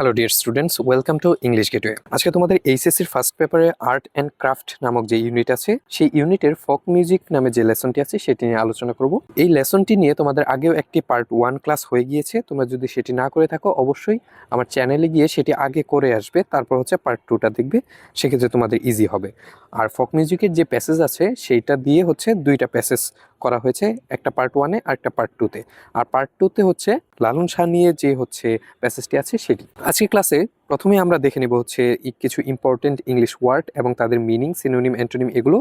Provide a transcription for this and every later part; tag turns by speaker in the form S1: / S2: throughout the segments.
S1: Hello dear students welcome to English gateway আজকে তোমাদের এইচএসসির ফার্স্ট পেপারে আর্ট অ্যান্ড ক্রাফট নামক যে ইউনিট আছে, সেই ইউনিটের ফক মিউজিক নামে যে লেসনটি আছে, সেটি নিয়ে আলোচনা করব। এই লেসনটি নিয়ে তোমাদের আগেও একটি পার্ট ওয়ান ক্লাস হয়ে গিয়েছে। তোমরা যদি সেটি না করে থাকো, অবশ্যই আমার চ্যানেলে গিয়ে সেটি আগে করে আসবে, তারপর হচ্ছে পার্ট টুটা দেখবে, সেক্ষেত্রে তোমাদের ইজি হবে। আর ফক মিউজিকের যে প্যাসেজ আছে, সেইটা দিয়ে হচ্ছে দুইটা প্যাসেজ করা হয়েছে একটা পার্ট ওয়ানে আর একটা পার্ট টুতে আর পার্ট টুতে হচ্ছে লালন শাহ নিয়ে যে হচ্ছে প্যাসেজটি আছে সেটি। আজকে ক্লাসে প্রথমে আমরা দেখে নেব হচ্ছে কিছু ইম্পর্টেন্ট ইংলিশ ওয়ার্ড এবং তাদের মিনিং সিনোনিম অ্যান্টোনিম এগুলো।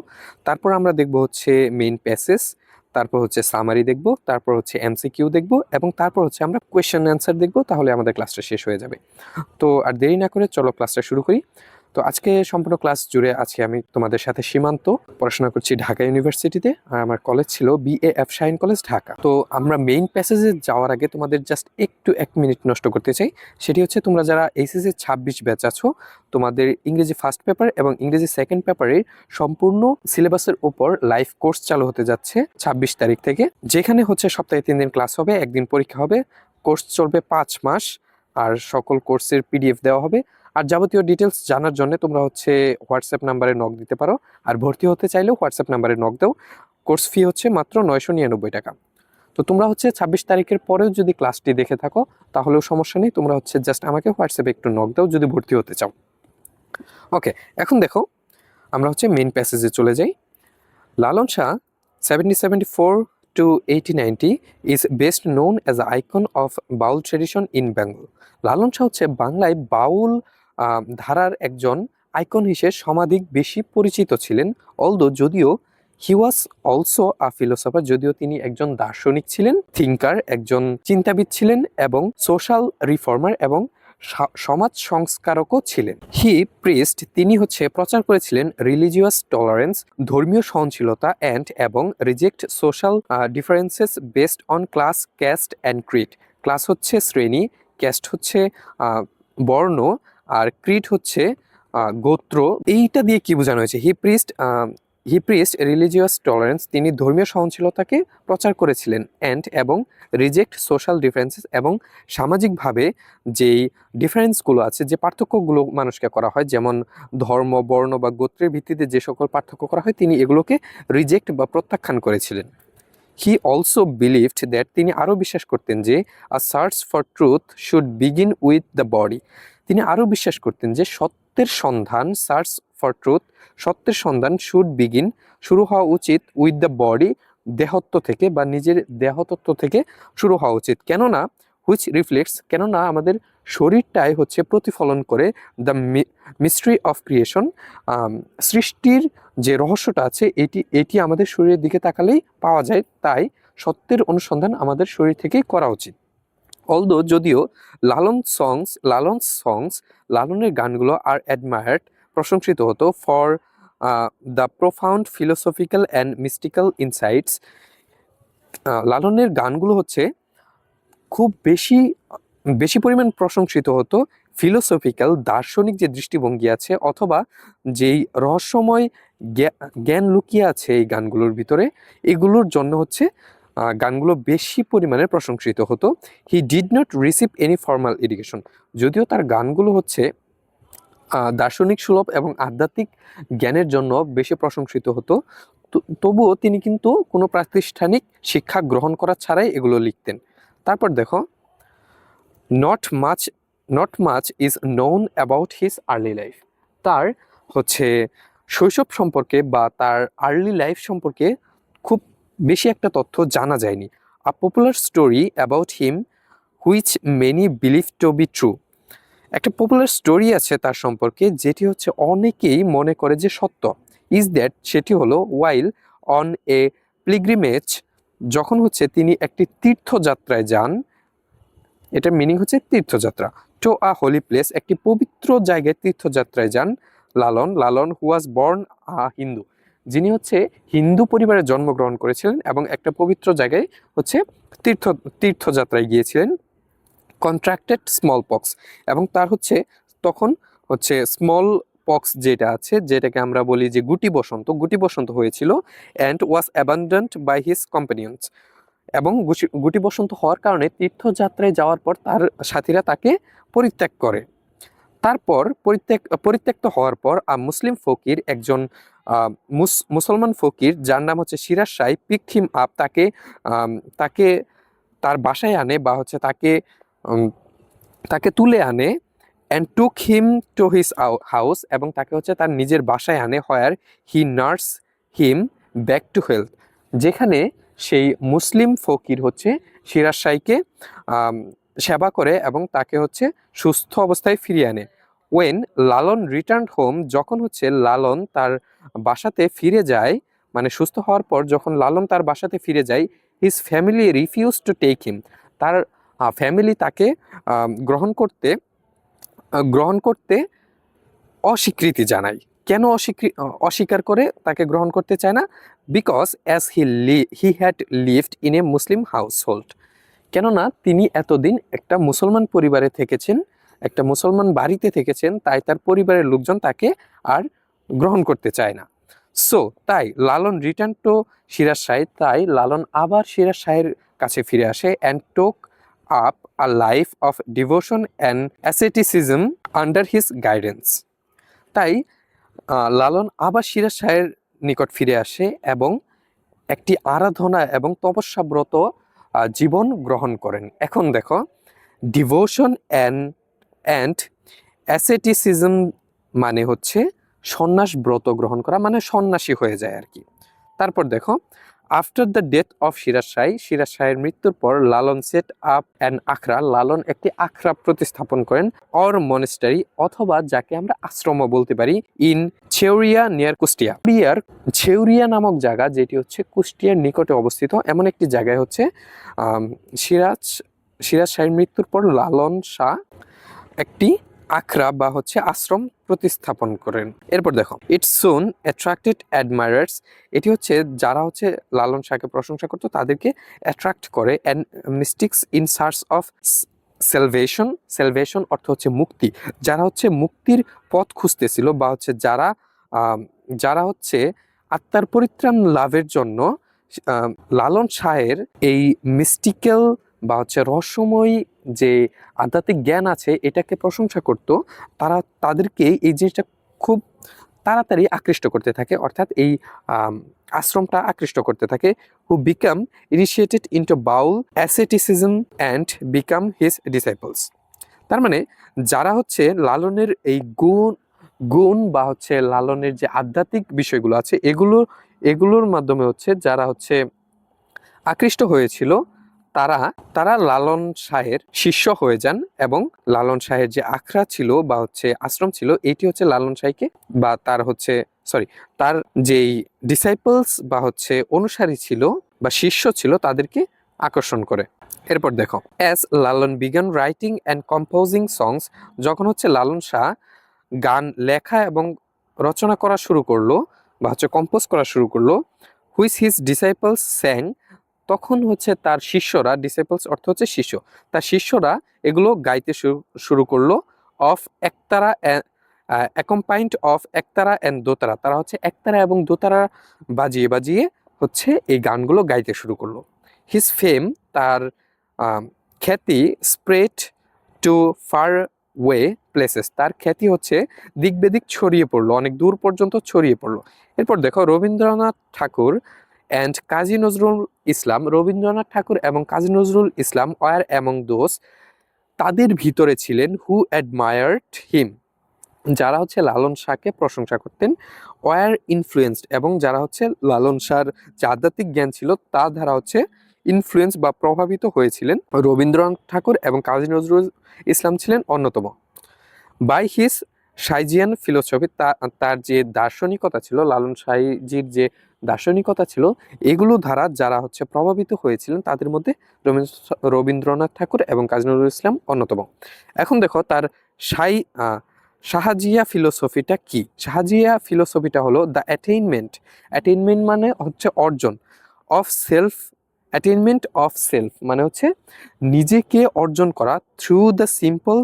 S1: তারপর আমরা দেখব হচ্ছে মেইন প্যাসেজ তারপর হচ্ছে সামারি দেখব, তারপর হচ্ছে এমসিকিউ দেখব এবং তারপর হচ্ছে আমরা কোয়েশ্চেন অ্যান্সার দেখব, তাহলে আমাদের ক্লাসটা শেষ হয়ে যাবে। তো আর দেরি না করে চলো ক্লাসটা শুরু করি। তো আজকে সম্পূর্ণ ক্লাস জুড়ে আছি আমি তোমাদের সাথে সীমান্ত। পড়াশোনা করছি ঢাকা ইউনিভার্সিটিতে আর আমার কলেজ ছিল B BAF Shaheen college Dhaka. তো আমরা মেইন প্যাসেজে যাওয়ার আগে তোমাদের জাস্ট একটু এক মিনিট নষ্ট করতে চাই। সেটি হচ্ছে তোমরা যারা এইচএসসি ছাব্বিশ ব্যাচ আছো, তোমাদের ইংরেজি ফার্স্ট পেপার এবং ইংরেজি সেকেন্ড পেপারের সম্পূর্ণ সিলেবাসের উপর লাইভ কোর্স চালু হতে যাচ্ছে ছাব্বিশ তারিখ থেকে। যেখানে হচ্ছে সপ্তাহে তিন দিন ক্লাস হবে, একদিন পরীক্ষা হবে কোর্স চলবে পাঁচ মাস, আর সকল কোর্সের পিডিএফ দেওয়া হবে। আর যাবতীয় ডিটেলস জানার জন্য তোমরা হচ্ছে হোয়াটসঅ্যাপ নাম্বারে নক দিতে পারো। আর ভর্তি হতে চাইলেও হোয়াটসঅ্যাপ নাম্বারে নক দাও। কোর্স ফি হচ্ছে মাত্র নয়শো নিরানব্বই টাকা। তো তোমরা হচ্ছে ছাব্বিশ তারিখের পরেও যদি ক্লাসটি দেখে থাকো, তাহলেও সমস্যা নেই। তোমরা হচ্ছে জাস্ট আমাকে হোয়াটসঅ্যাপে একটু নক দাও, যদি ভর্তি হতে চাও। ওকে এখন দেখো, আমরা হচ্ছে মেন প্যাসেজে চলে যাই। Lalon Shah seventy seventy four to eighty ninety is best known as a icon of Baul tradition in Bengal Lalon Shah হচ্ছে বাংলায় বাউল ধারার একজন আইকন হিসেবে সমাধিক বেশি পরিচিত ছিলেন অলদো যদিও হি ওয়াজ অলসো আ ফিলোসফার যদিও তিনি একজন দার্শনিক ছিলেন থিঙ্কার একজন চিন্তাবিদ ছিলেন এবং সোশ্যাল রিফর্মার এবং সমাজ সংস্কারকও ছিলেন। হি প্রিস্ট তিনি হচ্ছে প্রচার করেছিলেন রিলিজিয়াস টলারেন্স ধর্মীয় সহনশীলতা অ্যান্ড এবং reject social differences based on class caste and creed class হচ্ছে শ্রেণি ক্যাস্ট হচ্ছে বর্ণ আর ক্রিট হচ্ছে গোত্র। এইটা দিয়ে কি বোঝানো হয়েছে? হিপ্রিস্ট হিপ্রিস্ট রিলিজিয়াস টলারেন্স, তিনি ধর্মীয় সহনশীলতাকে প্রচার করেছিলেন অ্যান্ড এবং রিজেক্ট সোশ্যাল ডিফারেন্সেস এবং সামাজিকভাবে যেই ডিফারেন্সগুলো আছে, যে পার্থক্যগুলো মানুষকে করা হয়, যেমন ধর্ম, বর্ণ বা গোত্রের ভিত্তিতে যে সকল পার্থক্য করা হয়, তিনি এগুলোকে রিজেক্ট বা প্রত্যাখ্যান করেছিলেন। হি অলসো বিলিভড দ্যাট তিনি আরও বিশ্বাস করতেন যে, a search for truth should begin with the body. তিনি আরও বিশ্বাস করতেন যে সত্যের সন্ধান সার্চ ফর ট্রুথ সত্যের সন্ধান শুড বিগিন শুরু হওয়া উচিত উইথ দ্য বডি দেহত্ব থেকে বা নিজের দেহতত্ত্ব থেকে শুরু হওয়া উচিত। কেননা হুইচ রিফ্লেক্টস কেননা আমাদের শরীরটাই হচ্ছে প্রতিফলন করে দ্য মিস্ট্রি অফ ক্রিয়েশন সৃষ্টির যে রহস্যটা আছে, এটি এটি আমাদের শরীরের দিকে তাকালেই পাওয়া যায়। তাই সত্যের অনুসন্ধান আমাদের শরীর থেকেই করা উচিত। অলদো যদিও লালন সংস লালন সংস লালনের গানগুলো আর অ্যাডমায়ার্ড প্রশংসিত হতো for the profound philosophical and mystical insights লালনের গানগুলো হচ্ছে খুব বেশি বেশি পরিমাণ প্রশংসিত হতো ফিলোসফিক্যাল দার্শনিক যে দৃষ্টিভঙ্গি আছে অথবা যেই রহস্যময় জ্ঞান লুকিয়ে আছে এই গানগুলোর ভিতরে, এগুলোর জন্য হচ্ছে গানগুলো বেশি পরিমাণে প্রশংসিত হতো। He did not receive any formal education যদিও তার গানগুলো হচ্ছে দার্শনিক সুলভ এবং আধ্যাত্মিক জ্ঞানের জন্য বেশি প্রশংসিত হতো। তবুও তিনি কিন্তু কোনো প্রাতিষ্ঠানিক শিক্ষা গ্রহণ করা ছাড়াই এগুলো লিখতেন। তারপর দেখো not much not much is known about his early life তার হচ্ছে শৈশব সম্পর্কে বা তার আর্লি লাইফ সম্পর্কে খুব বেশি একটা তথ্য জানা যায়নি। A popular story about him which many believe to be true একটা পপুলার স্টোরি আছে তার সম্পর্কে, যেটি হচ্ছে অনেকেই মনে করে যে সত্য। ইজ দ্যাট সেটি হলো ওয়াইল অন এ প্লিগ্রিমেজ যখন হচ্ছে তিনি একটি তীর্থযাত্রায় যান, এটার মিনিং হচ্ছে তীর্থযাত্রা। টু আ হোলি প্লেস একটি পবিত্র জায়গায় তীর্থযাত্রায় যান লালন। লালন হু ওয়াজ বর্ন আ হিন্দু যিনি হচ্ছে হিন্দু পরিবারে জন্মগ্রহণ করেছিলেন এবং একটা পবিত্র জায়গায় হচ্ছে তীর্থ, তীর্থযাত্রায় গিয়েছিলেন কন্ট্রাক্টেড স্মল পক্স এবং তার হচ্ছে তখন হচ্ছে স্মল পক্স যেটা আছে, যেটাকে আমরা বলি যে গুটি বসন্ত গুটি বসন্ত হয়েছিল and was abandoned by his companions এবং গুটি বসন্ত হওয়ার কারণে তীর্থযাত্রায় যাওয়ার পর তার সাথীরা তাকে পরিত্যাগ করে। তারপর পরিত্যাগ পরিত্যক্ত হওয়ার পর মুসলিম ফকির একজন মুস- মুসলমান ফকির যার নাম হচ্ছে Siraj Shah pick him up তাকে তাকে তার বাসায় আনে বা হচ্ছে তাকে তাকে তুলে আনে and took him to his house এবং তাকে হচ্ছে তার নিজের বাসায় আনে where he nurse him back to health যেখানে সেই মুসলিম ফকির হচ্ছে সিরাজ আম, সেবা করে এবং তাকে হচ্ছে সুস্থ অবস্থায় ফিরিয়ে আনে। ওয়েন লালন রিটার্ন হোম যখন হচ্ছে লালন তার বাসাতে ফিরে যায় মানে সুস্থ হওয়ার পর যখন লালন তার বাসাতে ফিরে যায় his family refuse to take him তার ফ্যামিলি তাকে গ্রহণ করতে গ্রহণ করতে অস্বীকৃতি জানায়। কেন অস্বীকৃ অস্বীকার করে তাকে গ্রহণ করতে চায় না? Because as he he had lived in a Muslim household কেননা তিনি এতদিন একটা মুসলমান পরিবারে থেকেছেন, একটা মুসলমান বাড়িতে থেকেছেন, তাই তার পরিবারের লোকজন তাকে আর গ্রহণ করতে চায় না। সো তাই লালন রিটার্ন টু সিরাজ শাহ, তাই লালন আবার সিরাজ শাহের কাছে ফিরে আসে and took up a life of devotion and asceticism under his guidance তাই লালন আবার সিরাজ শাহের নিকট ফিরে আসে এবং একটি আরাধনা এবং তপস্যাব্রত জীবন গ্রহণ করেন। এখন দেখো ডিভোশন অ্যান্ড অ্যান্ড অ্যাসেটিসিজম মানে হচ্ছে সন্ন্যাস ব্রত গ্রহণ করা মানে সন্ন্যাসী হয়ে যায় আর কি। তারপর দেখো after the death of Siraj Shah Siraj শাহের মৃত্যুর পর Lalon set up and akhra. Lalon একটি আখড়া প্রতিস্থাপন করেন অর মনেস্টারি অথবা যাকে আমরা আশ্রম বলতে পারি ইন ছেউরিয়া নিয়ার কুষ্টিয়া কুষ্টিয়ার ছেউরিয়া নামক জায়গা যেটি হচ্ছে কুষ্টিয়ার নিকটে অবস্থিত, এমন একটি জায়গায় হচ্ছে সিরাজ সিরাজ শাহের মৃত্যুর পর লালন শাহ একটি আখড়া বা হচ্ছে আশ্রম প্রতিস্থাপন করেন। এরপর দেখো ইটস সোন অ্যাট্রাক্টেড অ্যাডমায়ার্স এটি হচ্ছে যারা হচ্ছে লালন শাহকে প্রশংসা করতো, তাদেরকে অ্যাট্রাক্ট করে। And mystics in search of salvation salvation অর্থ হচ্ছে মুক্তি। যারা হচ্ছে মুক্তির পথ খুঁজতেছিল বা হচ্ছে যারা যারা হচ্ছে আত্মার পরিত্রাণ লাভের জন্য লালন শাহের এই মিস্টিক্যাল বা হচ্ছে রহস্যময় যে আধ্যাত্মিক জ্ঞান আছে এটাকে প্রশংসা করত, তারা তাদেরকে এই জিনিসটা খুব তাড়াতাড়ি আকৃষ্ট করতে থাকে। অর্থাৎ এই আশ্রমটা আকৃষ্ট করতে থাকে। Who become initiated into Baul asceticism and become his disciples তার মানে যারা হচ্ছে লালনের এই গুণ গুণ বা হচ্ছে লালনের যে আধ্যাত্মিক বিষয়গুলো আছে, এগুলো, এগুলোর মাধ্যমে হচ্ছে যারা হচ্ছে আকৃষ্ট হয়েছিল তারা তারা লালন শাহের শিষ্য হয়ে যান এবং লালন শাহের যে আখড়া ছিল বা হচ্ছে আশ্রম ছিল, এটি হচ্ছে লালন শাহকে বা তার হচ্ছে সরি তার যেই ডিসাইপলস বা হচ্ছে অনুসারী ছিল বা শিষ্য ছিল, তাদেরকে আকর্ষণ করে। এরপর দেখো as Lalon began writing and composing songs যখন হচ্ছে লালন শাহ গান লেখা এবং রচনা করা শুরু করল বা হচ্ছে কম্পোজ করা শুরু করল হুইচ হিজ ডিসাইপলস স্যাং তখন হচ্ছে তার শিষ্যরা ডিসেপলস অর্থ হচ্ছে শিষ্য, তার শিষ্যরা এগুলো গাইতে শুরু করল of ektara accompanied of ektara and dotara. তারা হচ্ছে একতারা এবং দোতারা বাজিয়ে বাজিয়ে হচ্ছে এই গানগুলো গাইতে শুরু করল। হিজ ফেম তার খ্যাতি spread to far way places তার খ্যাতি হচ্ছে দিক ছড়িয়ে পড়ল, অনেক দূর পর্যন্ত ছড়িয়ে পড়ল। এরপর দেখো রবীন্দ্রনাথ ঠাকুর অ্যান্ড কাজী নজরুল ইসলাম রবীন্দ্রনাথ ঠাকুর এবং Kazi Nazrul Islam were among those তাদের ভিতরে ছিলেন হু অ্যাডমায়ার্ড হিম যারা হচ্ছে লালন শাহকে প্রশংসা করতেন ওয়ার ইনফ্লুয়েন্সড এবং যারা হচ্ছে লালন শাহর যে আধ্যাত্মিক জ্ঞান ছিল, তা দ্বারা হচ্ছে ইনফ্লুয়েন্স বা প্রভাবিত হয়েছিলেন। রবীন্দ্রনাথ ঠাকুর এবং কাজী নজরুল ইসলাম ছিলেন অন্যতম। বাই হিস সাইজিয়ান ফিলোসফি তার যে দার্শনিকতা ছিল, লালন সাইজির যে দার্শনিকতা ছিল, এগুলো ধারা যারা হচ্ছে প্রভাবিত হয়েছিলেন তাদের মধ্যে রবীন্দ্র- রবীন্দ্রনাথ ঠাকুর এবং কাজী নজরুল ইসলাম অন্যতম। এখন দেখো তার সাই শাহাজিয়া ফিলোসফিটা কি? শাহাজিয়া ফিলোসফিটা হলো দ্য অ্যাটেইনমেন্ট অ্যাটেইনমেন্ট মানে হচ্ছে অর্জন। Of self attainment of self মানে হচ্ছে নিজেকে অর্জন করা থ্রু দ্য সিম্পল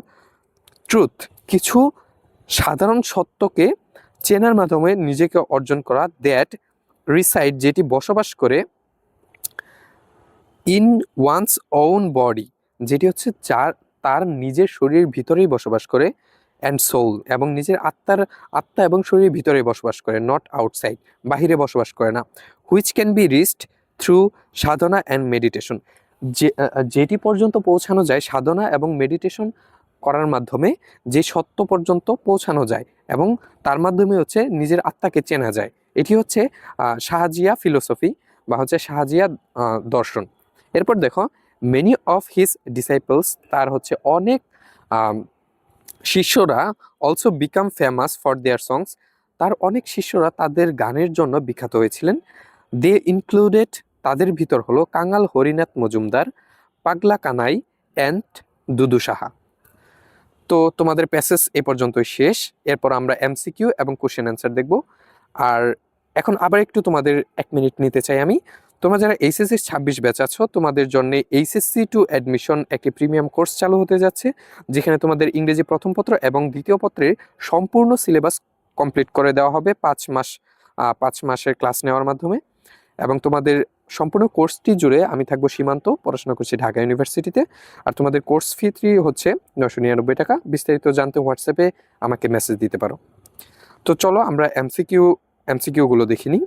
S1: ট্রুথ কিছু সাধারণ সত্যকে চেনার মাধ্যমে নিজেকে অর্জন করা দ্যাট রিসাইড যেটি বসবাস করে ইন ওয়ান্স ওন বডি, যেটি হচ্ছে যার তার নিজের শরীরের ভিতরেই বসবাস করে অ্যান্ড সোল, এবং নিজের আত্মার, আত্মা এবং শরীরের ভিতরে বসবাস করে, নট আউটসাইড, বাহিরে বসবাস করে না, which can be reached through sadhana and meditation. যে যেটি পর্যন্ত পৌঁছানো যায় সাধনা এবং মেডিটেশন করার মাধ্যমে, যে সত্য পর্যন্ত পৌঁছানো যায়, এবং তার মাধ্যমে হচ্ছে নিজের আত্মাকে চেনা যায়। এটি হচ্ছে শাহজিয়া ফিলোসফি বা হচ্ছে শাহজিয়া দর্শন। এরপর দেখো মেনি অফ হিজ ডিসাইপলস তার হচ্ছে অনেক শিষ্যরা also become famous for their songs তার অনেক শিষ্যরা তাদের গানের জন্য বিখ্যাত হয়েছিলেন। দে ইনক্লুডেড তাদের ভিতর হলো কাঙ্গাল হরিনাথ মজুমদার, পাগলা কানাই অ্যান্ড দুদু সাহা। তো তোমাদের প্যাসেজ এ পর্যন্তই শেষ। এরপর আমরা এমসিকিউ এবং কোশ্চেন অ্যান্সার দেখব। আর এখন আবার একটু তোমাদের এক মিনিট নিতে চাই আমি। তোমরা যারা এইচএসসি ছাব্বিশ ব্যাচ আছো, তোমাদের জন্য এইচএসসি টু অ্যাডমিশন একটি প্রিমিয়াম কোর্স চালু হতে যাচ্ছে, যেখানে তোমাদের ইংরেজি প্রথম পত্র এবং দ্বিতীয় পত্রের সম্পূর্ণ সিলেবাস কমপ্লিট করে দেওয়া হবে পাঁচ মাস পাঁচ মাসের ক্লাস নেওয়ার মাধ্যমে। এবং তোমাদের সম্পূর্ণ কোর্সটি জুড়ে আমি থাকব সীমান্ত, পড়াশোনা করছি ঢাকা ইউনিভার্সিটিতে। আর তোমাদের কোর্স ফি হচ্ছে নশো নিরানব্বই টাকা। বিস্তারিত জানতে হোয়াটসঅ্যাপে আমাকে মেসেজ দিতে পারো। তো চলো আমরা এমসিকিউ এমসিকিউগুলো দেখি নিই।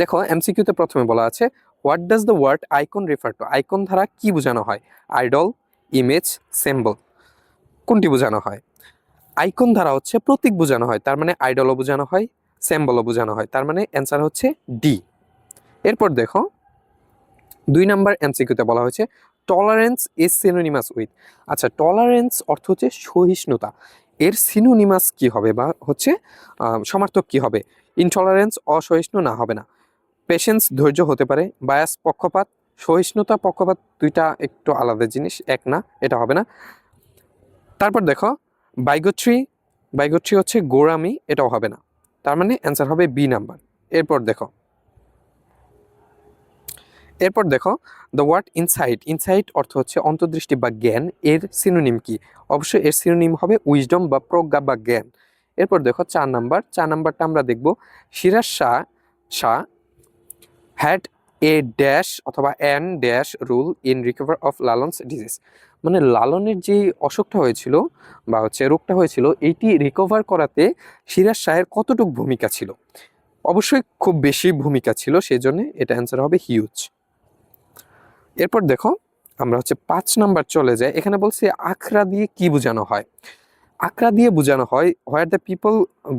S1: দেখো এমসিকিউতে প্রথমে বলা আছে what does the word icon refer to icon দ্বারা কি বোঝানো হয়? আইডল ইমেজ সিম্বল কোনটি বোঝানো হয়? আইকন দ্বারা হচ্ছে প্রতীক বোঝানো হয়, তার মানে আইডলও বোঝানো হয় সিম্বলও বোঝানো হয়, তার মানে অ্যান্সার হচ্ছে ডি এরপর দেখো, দুই নাম্বার এমসিকিউতে বলা হয়েছে টলারেন্স ইজ সিনোনিমাস উইথ আচ্ছা টলারেন্স অর্থ হচ্ছে সহিষ্ণুতা। এর সিনোনিমাস কি হবে বা হচ্ছে সমার্থক কি হবে? ইনটলারেন্স অসহিষ্ণু না হবে না। পেশেন্স ধৈর্য হতে পারে বায়াস পক্ষপাত, সহিষ্ণুতা পক্ষপাত দুইটা একটু আলাদা জিনিস, এক না, এটা হবে না। তারপর দেখো বাইগোট্রি বাইগোট্রি হচ্ছে গোড়ামি, এটাও হবে না। তার মানে অ্যান্সার হবে বি নাম্বার এরপর দেখো এরপর দেখো দ্য ওয়ার্ড ইনসাইট ইনসাইট অর্থ হচ্ছে অন্তর্দৃষ্টি বা জ্ঞান, এর সিনোনিম কি? অবশ্যই এর সিনোনিম হবে উইজডম বা প্রজ্ঞা বা জ্ঞান। এরপর দেখো, চার নাম্বার, চার নাম্বারটা আমরা দেখব Siraj Shah Shah had a dash অথবা an dash role in recover of Lalon's disease মানে লালনের যে অসুখটা হয়েছিল বা হচ্ছে রোগটা হয়েছিল এইটি রিকভার করাতে সিরাজ শাহের কতটুকু ভূমিকা ছিল? অবশ্যই খুব বেশি ভূমিকা ছিল সেই জন্য এটা অ্যান্সার হবে হিউজ এরপর দেখো, আমরা হচ্ছে পাঁচ নাম্বার চলে যাই। এখানে বলছি, আখড়া দিয়ে কি বোঝানো হয়? আখড়া দিয়ে বোঝানো হয় where the people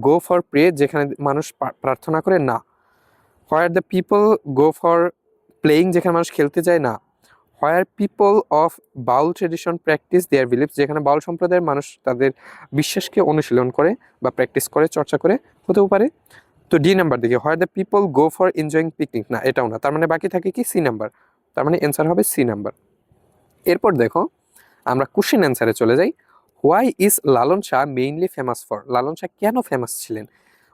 S1: go for pray যেখানে মানুষ প্রার্থনা করে না। Where the people go for playing যেখানে মানুষ খেলতে যায় না। Where people of Baul tradition practice their beliefs যেখানে বাউল সম্প্রদায়ের মানুষ তাদের বিশ্বাসকে অনুশীলন করে বা প্র্যাকটিস করে, চর্চা করে, হতেও পারে। তো ডি নাম্বার দিকে where the people go for enjoying picnic না, এটাও না। তার মানে বাকি থাকে কি? C number. তার মানে অ্যান্সার হবে সি নাম্বার এরপর দেখো, আমরা কোশ্চেন অ্যান্সারে চলে যাই। Why is Lalon Shah mainly famous for Lalon Shah কেন ফেমাস ছিলেন?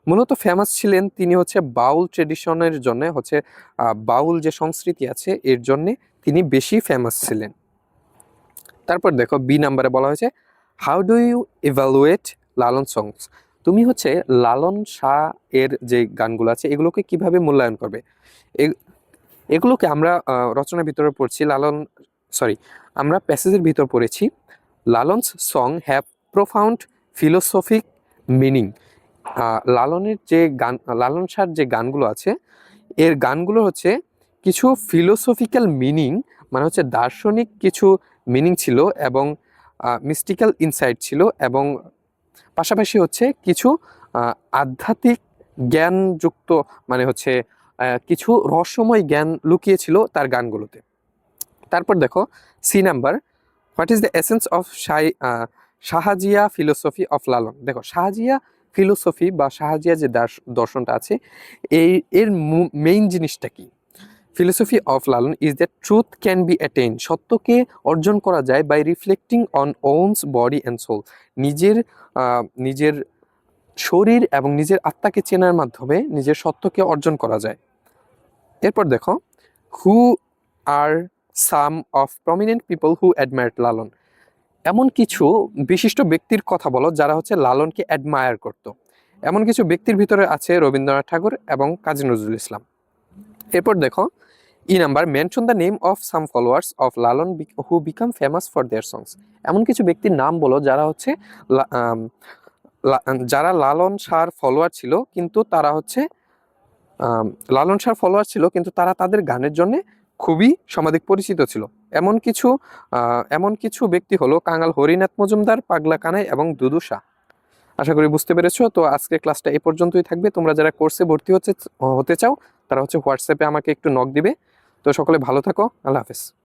S1: মূলত ফেমাস ছিলেন তিনি হচ্ছে বাউল ট্রেডিশনের জন্য, হচ্ছে বাউল যে সংস্কৃতি আছে, এর জন্যে তিনি বেশি ফেমাস ছিলেন। তারপর দেখো বি নাম্বারে বলা হয়েছে how do you evaluate Lalon songs তুমি হচ্ছে লালন শাহ এর যে গানগুলো আছে, এগুলোকে কীভাবে মূল্যায়ন করবে? এগুলোকে আমরা রচনার ভিতরে পড়ছি, লালন সরি আমরা প্যাসেজের ভিতর পড়েছি। Lalon's song have profound philosophic meaning লালনের যে গান, লালন শাহর যে গানগুলো আছে, এর গানগুলো হচ্ছে কিছু ফিলোসফিক্যাল মিনিং মানে হচ্ছে দার্শনিক কিছু মিনিং ছিল এবং মিস্টিক্যাল ইনসাইট ছিল এবং পাশাপাশি হচ্ছে কিছু আধ্যাত্মিক জ্ঞানযুক্ত মানে হচ্ছে কিছু রহস্যময় জ্ঞান লুকিয়েছিল তার গানগুলোতে। তারপর দেখো C number what is the essence of shy Sahajiya philosophy of Lalon দেখো শাহজিয়া ফিলোসফি বা শাহাজিয়া যে দার্শ- দর্শনটা আছে, এই, এর মেইন জিনিসটা কি? Philosophy of Lalon is that truth can be attain সত্যকে অর্জন করা যায় by reflecting on one's body and soul নিজের নিজের শরীর এবং নিজের আত্মাকে চেনার মাধ্যমে নিজের সত্যকে অর্জন করা যায়। এরপর দেখো who are some of prominent people who admire Lalon. এমন কিছু বিশিষ্ট ব্যক্তির কথা বলো যারা হচ্ছে লালনকে অ্যাডমায়ার করত। এমন কিছু ব্যক্তির ভিতরে আছে রবীন্দ্রনাথ ঠাকুর এবং কাজী নজরুল ইসলাম। এরপর দেখো E number mention the name of some followers of Lalon who become famous for their songs এমন কিছু ব্যক্তির নাম বলো যারা হচ্ছে যারা লালন শাহর ফলোয়ার ছিল, কিন্তু তারা হচ্ছে লালন শাহর ফলোয়ার ছিল, কিন্তু তারা তাদের গানের জন্য খুবই সমাধিক পরিচিত ছিল। এমন কিছু এমন কিছু ব্যক্তি হলো কাঙাল হরিনাথ মজুমদার, পাগলা কানাই এবং দুদু শাহ। আশা করি বুঝতে পেরেছ, তো আজকের ক্লাসটা এই পর্যন্তই থাকবে। তোমরা যারা কোর্সে ভর্তি হচ্ছে, হতে চাও, তারা হচ্ছে হোয়াটসঅ্যাপে আমাকে একটু নক দিবে। তো সকলে ভালো থাকো, আল্লাহ হাফেজ।